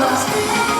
нас.